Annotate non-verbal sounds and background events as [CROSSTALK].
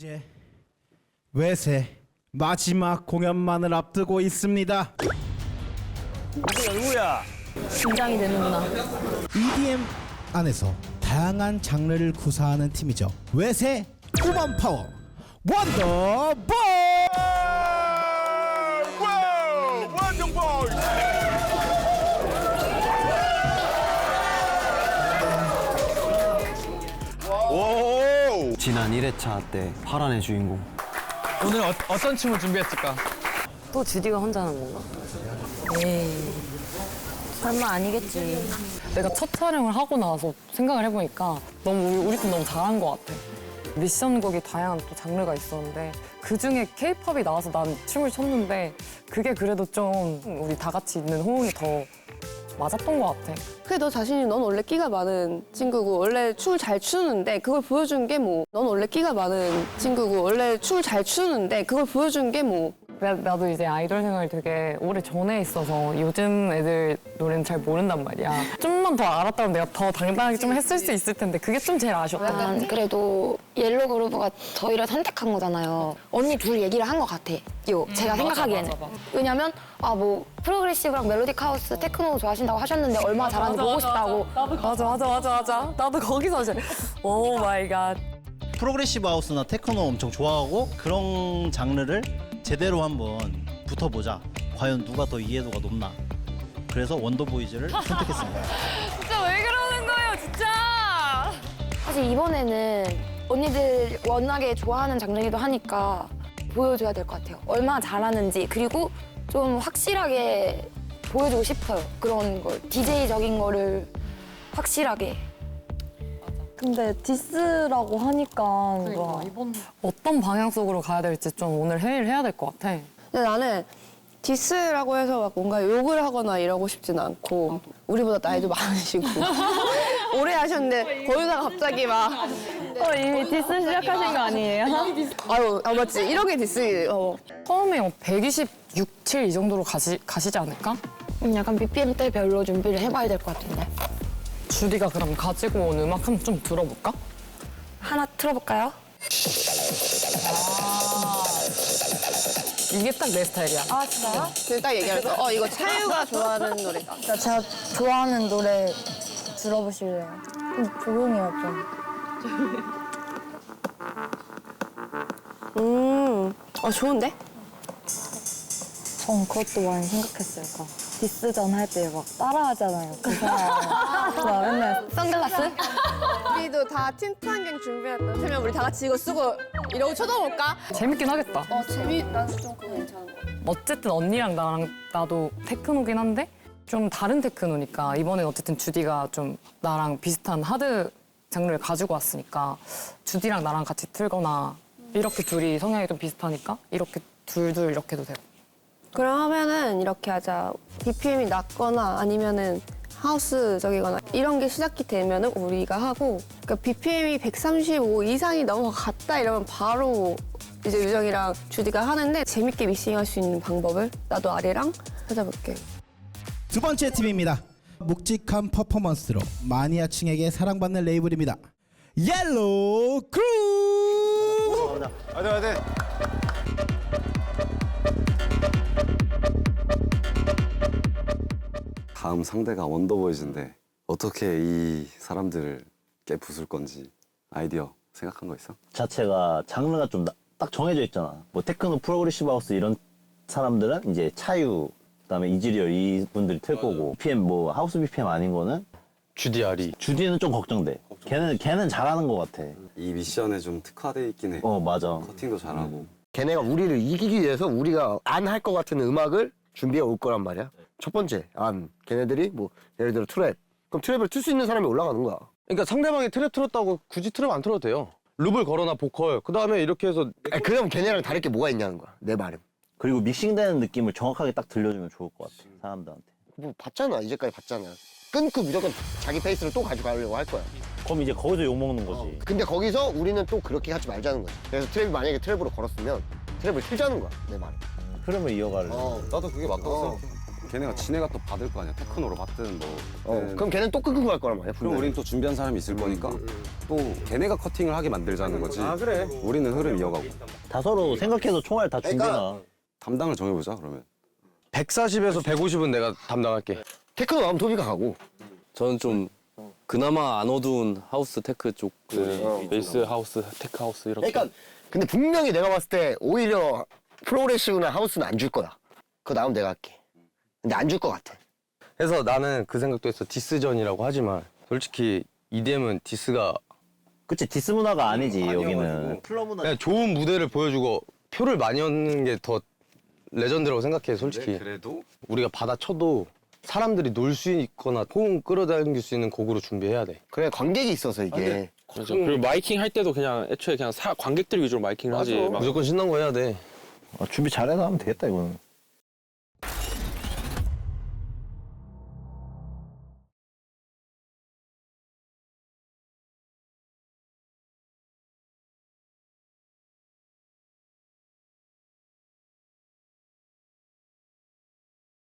이제 외세 마지막 공연만을 앞두고 있습니다. 이게 누구야? 긴장이 되는구나. EDM 안에서 다양한 장르를 구사하는 팀이죠. 외세 우먼 파워 원더볼. 지난 1회차 때 파란의 주인공 오늘 어, 어떤 춤을 준비했을까? 또 주디가 혼자 하는 건가? 에이. 설마 아니겠지. 내가 첫 촬영을 하고 나서 생각을 해보니까 너무 우리, 우리 팀 너무 잘한 것 같아. 미션곡이 다양한 또 장르가 있었는데 그 중에 케이팝이 나와서 난 춤을 췄는데 그게 그래도 좀 우리 다 같이 있는 호응이 더 맞았던 것 같아. 그래 너 자신이 넌 원래 끼가 많은 친구고 원래 춤을 잘 추는데 그걸 보여준 게 뭐 넌 원래 끼가 많은 친구고 원래 춤을 잘 추는데 그걸 보여준 게 뭐 나- 나도 이제 아이돌 생활 되게 오래 전에 있어서 요즘 애들 노래는 잘 모른단 말이야. 좀만 더 알았다면 내가 더 당당하게 좀 했을 수 있을 텐데 그게 좀 제일 아쉬웠던 것 같아. 약간 그래도 옐로 그루브가 저희를 선택한 거잖아요. 언니 둘 얘기를 한 것 같아요. 제가 생각하기에는. 맞아, 맞아. 왜냐면 아 뭐 프로그레시브랑 멜로딕 하우스, 테크노 좋아하신다고 하셨는데 얼마나 잘하는지 보고 싶다고. 맞아 맞아 맞아 맞아. 나도 거기서 이제 오 마이 갓. 프로그레시브 하우스나 테크노 엄청 좋아하고 그런 장르를 제대로 한번 붙어보자. 과연 누가 더 이해도가 높나. 그래서 원더보이즈를 [LAUGHS] 선택했습니다. 진짜 왜 그러는 거예요 진짜. 사실 이번에는 언니들 워낙에 좋아하는 장르기도 하니까 보여줘야 될 것 같아요. 얼마나 잘하는지 그리고 좀 확실하게 보여주고 싶어요. 그런 걸 DJ적인 거를 확실하게. 근데 디스라고 하니까 뭔가 어떤 방향 속으로 가야 될지 좀 오늘 회의를 해야 될 것 같아. 근데 나는 디스라고 해서 막 뭔가 욕을 하거나 이러고 싶진 않고 우리보다 나이도 많으시고 [LAUGHS] 오래 하셨는데 거기다가 갑자기 막 어, 이미 디스 시작하신 거 아니에요? 아유 아 맞지 이런 게 디스 어. 처음에 뭐 126, 7 이 정도로 가시, 가시지 않을까? 음, 약간 BPM 때 별로 준비를 해봐야 될 것 같은데. 주디가 그럼 가지고 온 음악 한번 좀 들어볼까? 하나 틀어볼까요? 이게 딱 내 스타일이야. 아 진짜요? 그딱 얘기할 거. 어 이거 차유가 [LAUGHS] 좋아하는 노래다. 제가 좋아하는 노래 들어보실래요? 좀 조용해요, 좀. 음, 어 좋은데? 전 그것도 많이 생각했어요. 그 디스전 할 때 막 따라하잖아요. 그 사람. 막 맨날 선글라스? 우리도 다 틴트 안경 준비했다. 그러면 우리 다 같이 이거 쓰고 이러고 쳐다볼까? 재밌긴 하겠다. 어 재미. 나는 좀 그거 괜찮은 거. 어쨌든 언니랑 나랑 나도 테크노긴 한데 좀 다른 테크노니까 이번엔 어쨌든 주디가 좀 나랑 비슷한 하드 장르를 가지고 왔으니까 주디랑 나랑 같이 틀거나 이렇게 둘이 성향이 좀 비슷하니까 이렇게 둘둘 이렇게도 되고 그럼 하면은 이렇게 하자. BPM이 낮거나 아니면은 하우스적이거나 이런 게 시작이 되면은 우리가 하고 그러니까 BPM이 135 이상이 넘어갔다 이러면 바로 이제 유정이랑 주디가 하는데 재밌게 믹싱할 수 있는 방법을 나도 아리랑 찾아볼게. 두 번째 팀입니다. 묵직한 퍼포먼스로 마니아층에게 사랑받는 레이블입니다. 옐로우 크루. 다음 상대가 원더보이즈인데 어떻게 이 사람들을 깨부술 건지 아이디어 생각한 거 있어? 자체가 장르가 좀 딱 정해져 있잖아. 뭐 테크노 프로그레시브 하우스 이런 사람들은 이제 차유 그다음에 이즈리얼 이분들이 틀 거고 BPM 뭐 하우스 BPM 아닌 거는 주디아리. 주디는 좀 걱정돼. 걔는 걔는 잘하는 것 같아. 이 미션에 좀 특화돼 있긴 해 어 맞아. 커팅도 잘하고 걔네가 우리를 이기기 위해서 우리가 안 할 것 같은 음악을 준비해 올 거란 말이야. 첫 번째 안 걔네들이 뭐 예를 들어 트랩 그럼 트랩을 틀 수 있는 사람이 올라가는 거야. 그러니까 상대방이 트랩 틀었다고 굳이 트랩 안 틀어도 돼요. 룹을 걸어놔 보컬. 그 다음에 이렇게 해서 아니, 그럼 걔네랑 다를 게 뭐가 있냐는 거야. 내 말은. 그리고 믹싱되는 느낌을 정확하게 딱 들려주면 좋을 것 같아 사람들한테. 뭐 봤잖아 이제까지 봤잖아. 끊고 무조건 자기 페이스를 또 가져가려고 할 거야. 그럼 이제 거기서 욕 먹는 거지. 근데 거기서 우리는 또 그렇게 하지 말자는 거야. 그래서 트랩이 만약에 트랩으로 걸었으면 트랩을 틀자는 거야. 내 말은. 흐름을 이어가려. 어. 나도 그게 맞다고 어. 생각해 걔네가 지네가 또 받을 거 아니야. 테크노로 받든 뭐. 어, 그럼 걔는 또 끄고 갈 거란 말이야. 그럼 분명히. 우린 또 준비한 사람이 있을 거니까 또 걔네가 커팅을 하게 만들자는 거지. 아 그래. 우리는 흐름 이어가고. 다 서로 생각해서 총알 다 준비나. 담당을 정해보자 그러면. 140에서 150은 내가 담당할게. 테크노 나오면 토비가 가고. 저는 좀 그나마 안 어두운 하우스 테크 쪽 어. 베이스 하우스 테크 하우스 이렇게 그러니까 근데 분명히 내가 봤을 때 오히려 프로그레시브나 하우스는 안 줄 거야. 그거 나오면 내가 할게. 근데 안 줄 것 같아. 그래서 나는 그 생각도 했어. 디스전이라고 하지만 솔직히 EDM은 디스가 그치 디스 문화가 아니지 여기는. 플러 문화 그냥 좋은 무대를 보여주고 표를 많이 얻는 게 더 레전드라고 생각해 솔직히. 그래도 우리가 받아쳐도 사람들이 놀 수 있거나 호응 끌어당길 수 있는 곡으로 준비해야 돼. 그래 관객이 있어서 이게. 그렇죠. 그리고 마이킹 할 때도 그냥 애초에 그냥 사, 관객들 위주로 마이킹을 하지 막 무조건 신난 거 해야 돼. 아, 준비 잘해서 하면 되겠다 이거는.